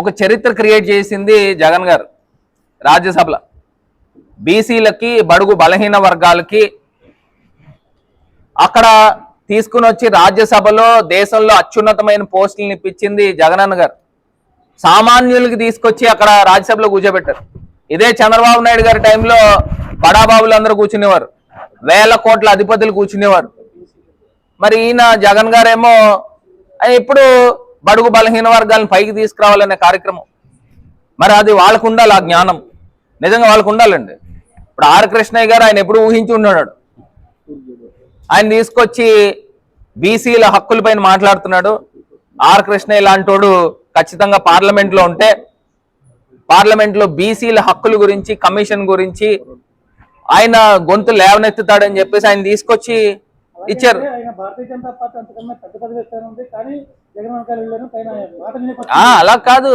ఒక చరిత్ర క్రియేట్ చేసింది జగన్ గారు రాజ్యసభలో. బీసీలకి బడుగు బలహీన వర్గాలకి అక్కడ తీసుకుని వచ్చి రాజ్యసభలో దేశంలో అత్యున్నతమైన పోస్టులను ఇప్పించింది జగనన్న గారు. సామాన్యులకి తీసుకొచ్చి అక్కడ రాజ్యసభలో కూర్చోబెట్టారు. ఇదే చంద్రబాబు నాయుడు గారి టైంలో బడాబాబులు అందరూ కూర్చునేవారు. వేల కోట్ల అధిపతులు కూర్చునేవారు. మరి ఈయన జగన్ గారేమో ఇప్పుడు బడుగు బలహీన వర్గాలను పైకి తీసుకురావాలనే కార్యక్రమం. మరి అది వాళ్ళకు ఉండాలి ఆ జ్ఞానం. నిజంగా వాళ్ళకు ఉండాలండి. ఇప్పుడు ఆర్ కృష్ణయ్య గారు ఆయన ఎప్పుడు ఊహించి ఉన్నాడు ఆయన తీసుకొచ్చి బీసీల హక్కుల పైన మాట్లాడుతున్నాడు. ఆర్ కృష్ణయ్య లాంటోడు ఖచ్చితంగా పార్లమెంట్లో ఉంటే పార్లమెంట్లో బీసీల హక్కుల గురించి కమిషన్ గురించి ఆయన గొంతు లేవనెత్తుతాడని చెప్పేసి ఆయన తీసుకొచ్చి ఇచ్చారు. అలా కాదు.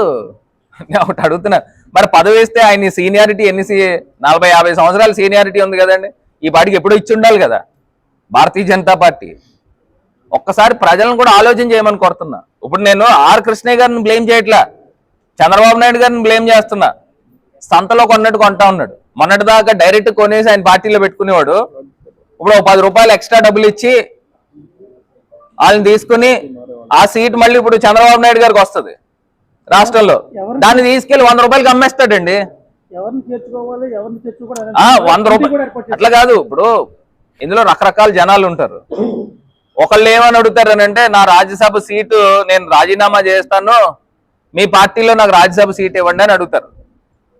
నేను ఒకటి అడుగుతున్నా. మరి పదవి ఇస్తే ఆయన సీనియారిటీ ఎన్ని నలభై యాభై సంవత్సరాల సీనియారిటీ ఉంది కదండి. ఈ పాటికి ఎప్పుడో ఇచ్చి ఉండాలి కదా. భారతీయ జనతా పార్టీ. ఒక్కసారి ప్రజలను కూడా ఆలోచన చేయమని కోరుతున్నా. ఇప్పుడు నేను ఆర్ కృష్ణయ్య గారిని బ్లేమ్ చేయట్లా. చంద్రబాబు నాయుడు గారిని బ్లేమ్ చేస్తున్నా. సంతలో కొన్నట్టు కొంటా ఉన్నాడు. మొన్నటి దాకా డైరెక్ట్ కొనేసి ఆయన పార్టీలో పెట్టుకునేవాడు. ఇప్పుడు ఒక పది రూపాయలు ఎక్స్ట్రా డబ్బులు ఇచ్చి వాళ్ళని తీసుకుని ఆ సీట్ మళ్ళీ ఇప్పుడు చంద్రబాబు నాయుడు గారికి వస్తుంది రాష్ట్రంలో. దాన్ని తీసుకెళ్ళి వంద రూపాయలకి అమ్మేస్తాడండి. వంద రూపాయలు అట్లా కాదు ఇప్పుడు ఇందులో రకరకాల జనాలు ఉంటారు. ఒకళ్ళు ఏమని అడుగుతారు అని అంటే నా రాజ్యసభ సీటు నేను రాజీనామా చేస్తాను మీ పార్టీలో నాకు రాజ్యసభ సీట్ ఇవ్వండి అని అడుగుతారు.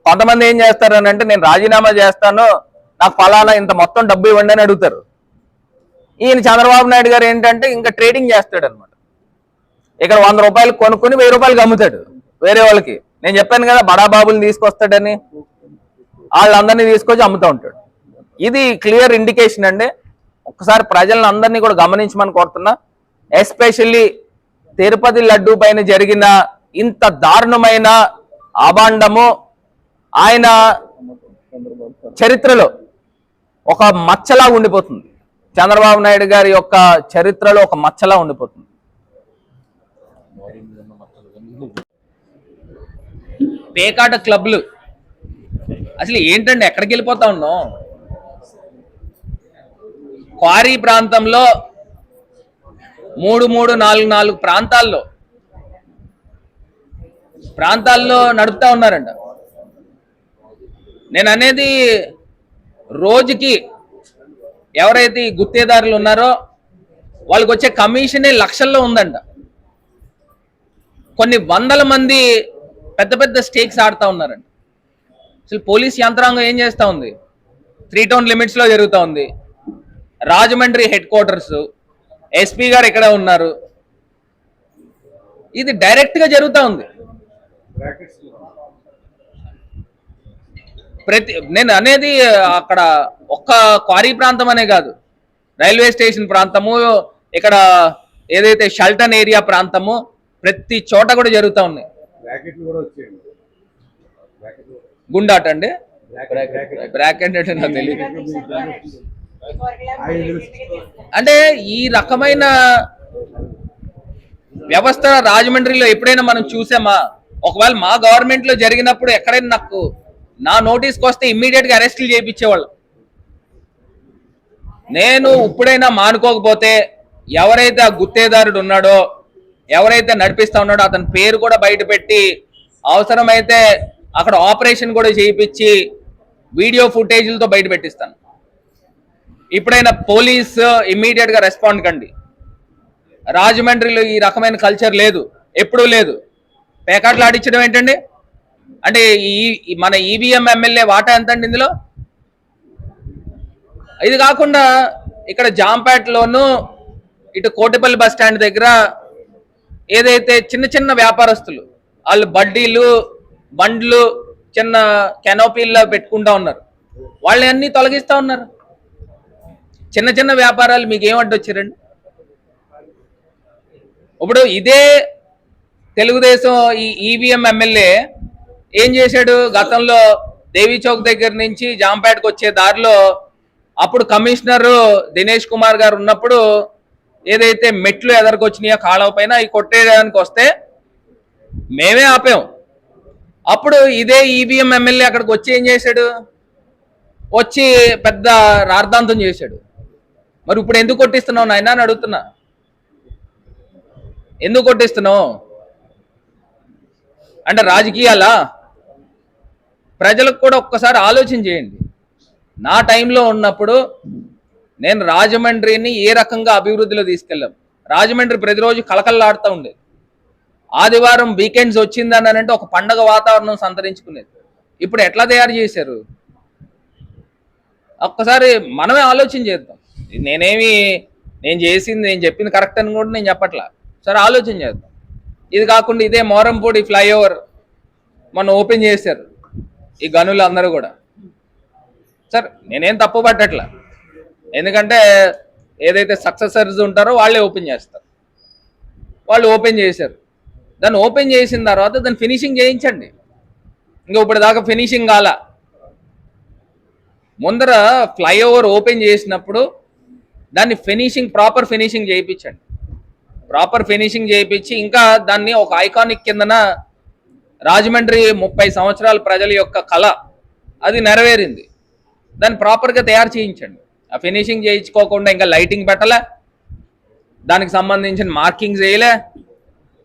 కొంతమంది ఏం చేస్తారు అని అంటే నేను రాజీనామా చేస్తాను నాకు ఫలానా ఇంత మొత్తం డబ్బు ఇవ్వండి అని అడుగుతారు. ఈయన చంద్రబాబు నాయుడు గారు ఏంటంటే ఇంకా ట్రేడింగ్ చేస్తాడు అనమాట ఇక్కడ వంద రూపాయలు కొనుక్కుని వెయ్యి రూపాయలకి అమ్ముతాడు వేరే వాళ్ళకి. నేను చెప్పాను కదా బడా బాబుని తీసుకొస్తాడని. వాళ్ళందరినీ తీసుకొచ్చి అమ్ముతూ ఉంటాడు. ఇది క్లియర్ ఇండికేషన్ అండి. ఒకసారి ప్రజలను అందరినీ కూడా గమనించమని కోరుతున్నా. ఎస్పెషల్లీ తిరుపతి లడ్డు పైన జరిగిన ఇంత దారుణమైన అభాండము ఆయన చరిత్రలో ఒక మచ్చలా ఉండిపోతుంది. చంద్రబాబు నాయుడు గారి యొక్క చరిత్రలో ఒక మచ్చలా ఉండిపోతుంది. పేకాట క్లబ్లు. అసలు ఏంటండి ఎక్కడికి వెళ్ళిపోతా ఉన్నాం? క్వారీ ప్రాంతంలో మూడు మూడు నాలుగు నాలుగు ప్రాంతాల్లో. ప్రాంతాల్లో నడుపుతా ఉన్నారంట. నేను అనేది రోజుకి ఎవరైతే ఈ గుత్తేదారులు ఉన్నారో వాళ్ళకి వచ్చే కమిషనే లక్షల్లో ఉందంట. కొన్ని వందల మంది పెద్ద పెద్ద స్టేక్స్ ఆడుతూ ఉన్నారండి. అసలు పోలీస్ యంత్రాంగం ఏం చేస్తూ ఉంది? త్రీ టౌన్ లిమిట్స్లో జరుగుతూ ఉంది. రాజమండ్రి హెడ్ క్వార్టర్స్ ఎస్పీ గారు ఇక్కడ ఉన్నారు? ఇది డైరెక్ట్గా జరుగుతూ ఉంది. ప్రతి నేను అనేది అక్కడ ఒక్క క్వారీ ప్రాంతం అనే కాదు. రైల్వే స్టేషన్ ప్రాంతము ఇక్కడ ఏదైతే షల్టన్ ఏరియా ప్రాంతము ప్రతి చోట కూడా జరుగుతూ ఉన్నాయి. బ్రాకెట్లు కూడా వచ్చేయండి. బ్రాకెట్లు గుండాట అండి? Bracket bracket. అంటే నాకు తెలియదు అంటే ఈ రకమైన వ్యవస్థ రాజమండ్రిలో ఎప్పుడైనా మనం చూసామా? ఒకవేళ మా గవర్నమెంట్లో జరిగినప్పుడు ఎక్కడైనా నాకు నా నోటీస్కి వస్తే ఇమ్మీడియట్గా అరెస్టులు చేయించేవాళ్ళు. నేను ఇప్పుడైనా మానుకోకపోతే ఎవరైతే ఆ గుత్తేదారుడు ఉన్నాడో ఎవరైతే నడిపిస్తా ఉన్నాడో అతని పేరు కూడా బయట పెట్టి అవసరమైతే అక్కడ ఆపరేషన్ కూడా చేయించి వీడియో ఫుటేజ్లతో బయట పెట్టిస్తాను. ఇప్పుడైనా పోలీస్ ఇమ్మీడియట్గా రెస్పాండ్ కండి. రాజమండ్రిలో ఈ రకమైన కల్చర్ లేదు ఎప్పుడూ లేదు. పేకాట్లు ఆడించడం ఏంటండి? అంటే ఈ ఈ మన ఈవీఎం ఎమ్మెల్యే వాటా ఎంత అండి ఇందులో? ఇది కాకుండా ఇక్కడ జాంపేటలోను ఇటు కోటిపల్లి బస్ స్టాండ్ దగ్గర ఏదైతే చిన్న చిన్న వ్యాపారస్తులు వాళ్ళు బడ్డీలు బండ్లు చిన్న కెనోపీల్లో పెట్టుకుంటా ఉన్నారు. వాళ్ళని అన్నీ తొలగిస్తూ ఉన్నారు. చిన్న చిన్న వ్యాపారాలు మీకు ఏమడ్డొచ్చారండి ఇప్పుడు ఇదే తెలుగుదేశం ఈ ఈవీఎం ఎమ్మెల్యే ఏం చేశాడు? గతంలో దేవి చౌక్ దగ్గర నుంచి జాంపేటకు వచ్చే దారిలో అప్పుడు కమిషనర్ దినేష్ కుమార్ గారు ఉన్నప్పుడు ఏదైతే మెట్లు ఎదరికొచ్చినాయో కాలువ పైన అవి కొట్టేయడానికి వస్తే మేమే ఆపాం. అప్పుడు ఇదే ఈవీఎం ఎమ్మెల్యే అక్కడికి వచ్చి ఏం చేశాడు? వచ్చి పెద్ద రార్ధాంతం చేశాడు. మరి ఇప్పుడు ఎందుకు కొట్టిస్తున్నావు నాయన అని అడుగుతున్నా. ఎందుకు కొట్టిస్తున్నావు? అంటే రాజకీయాలా? ప్రజలకు కూడా ఒక్కసారి ఆలోచన చేయండి. నా టైంలో ఉన్నప్పుడు నేను రాజమండ్రిని ఏ రకంగా అభివృద్ధిలో తీసుకెళ్ళాం? రాజమండ్రి ప్రతిరోజు కలకల్లాడుతూ ఉండేది. ఆదివారం వీకెండ్స్ వచ్చిందని అంటే ఒక పండగ వాతావరణం సంతరించుకునేది. ఇప్పుడు ఎట్లా తయారు చేశారు? ఒక్కసారి మనమే ఆలోచన చేద్దాం. నేనేమి నేను చేసింది నేను చెప్పింది కరెక్ట్ అని కూడా నేను చెప్పట్లా. సరే ఆలోచన చేద్దాం. ఇది కాకుండా ఇదే మోరంపూడి ఫ్లైఓవర్ మొన్న ఓపెన్ చేశారు. ఈ గనులు అందరూ కూడా. సార్ నేనేం తప్పు పట్టట్లా ఎందుకంటే ఏదైతే సక్సెసర్స్ ఉంటారో వాళ్ళే ఓపెన్ చేస్తారు. వాళ్ళు ఓపెన్ చేశారు. దాన్ని ఓపెన్ చేసిన తర్వాత దాన్ని ఫినిషింగ్ చేయించండి. ఇంకా ఇప్పుడు దాకా ఫినిషింగ్ కాల. ముందర ఫ్లైఓవర్ ఓపెన్ చేసినప్పుడు దాన్ని ఫినిషింగ్ ప్రాపర్ ఫినిషింగ్ చేయించండి. ప్రాపర్ ఫినిషింగ్ చేయించి ఇంకా దాన్ని ఒక ఐకానిక్ కిందన రాజమండ్రి ముప్పై సంవత్సరాల ప్రజల యొక్క కళ అది నెరవేరింది. దాన్ని ప్రాపర్గా తయారు చేయించండి. ఆ ఫినిషింగ్ చేయించుకోకుండా ఇంకా లైటింగ్ పెట్టలే. దానికి సంబంధించిన మార్కింగ్స్ వేయలే.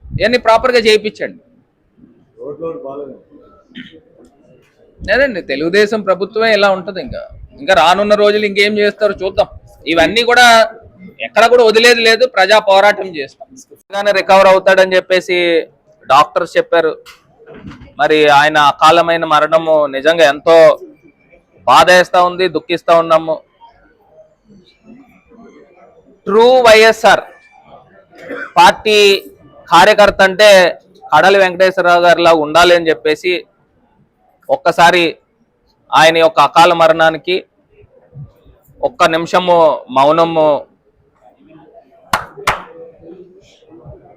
ఇవన్నీ ప్రాపర్గా చేయించండి. లేదండి తెలుగుదేశం ప్రభుత్వమే ఇలా ఉంటుంది ఇంకా. ఇంకా రానున్న రోజులు ఇంకేం చేస్తారో చూద్దాం. ఇవన్నీ కూడా ఎక్కడ కూడా వదిలేది లేదు ప్రజా పోరాటం చేస్తాం. రికవర్ అవుతాడని చెప్పేసి డాక్టర్స్ చెప్పారు. మరి ఆయన అకాలమైన మరణము నిజంగా ఎంతో బాధేస్తా ఉంది దుఃఖిస్తూ ఉన్నాము. ట్రూ వైఎస్ఆర్ పార్టీ కార్యకర్త అంటే కడలి వెంకటేశ్వరరావు గారిలా ఉండాలి అని చెప్పేసి ఒక్కసారి ఆయన యొక్క అకాల మరణానికి ఒక్క నిమిషము మౌనము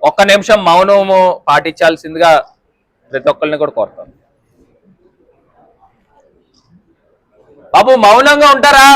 ఒక్క నిమిషం మౌనము పాటించాల్సిందిగా ప్రతి ఒక్కరిని కూడా కోరుతాను. బాబు మౌనంగా ఉంటారా?